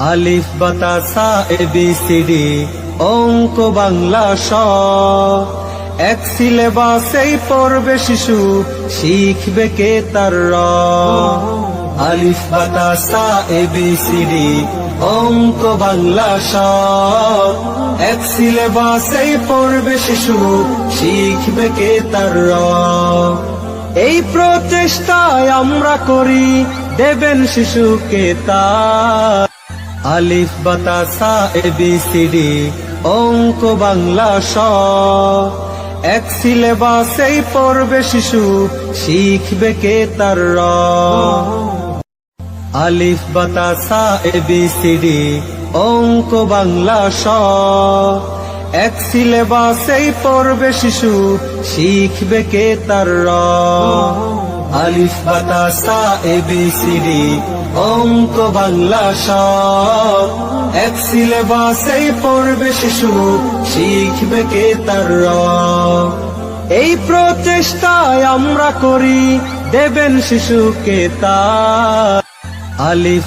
আলিফ বাতাসা এ, B, C, D, অঙ্ক, বাংলা, স। এক সিলেবাসেই পড়বে শিশু, শিখবে কে তার র। আলিফ সি ডি, অঙ্ক, বাংলা, স। এক সিলেবাসেই পড়বে শিশু, শিখবে কে তার র। এই প্রচেষ্টায় আমরা করি, দেবেন শিশুকে তার। আলিফ বাতাসা ডি, অঙ্ক, বাংলা, স। এক সিলেবাসেই পড়বে শিশু, শিখবে কে তার র। আলিফ বাতাসা ডি, অঙ্ক, বাংলা, স। এক সিলেবাসেই পড়বে শিশু, শিখবে কে তার র। আলিফ বাতাসা এ বি সি ডি, অঙ্ক, বাংলা সব। এক সিলেবাসে পড়বে শিশু, শিখবে কে তার এই প্রচেষ্টায় আমরা করি, দেবেন শিশুকে তার। আলিফ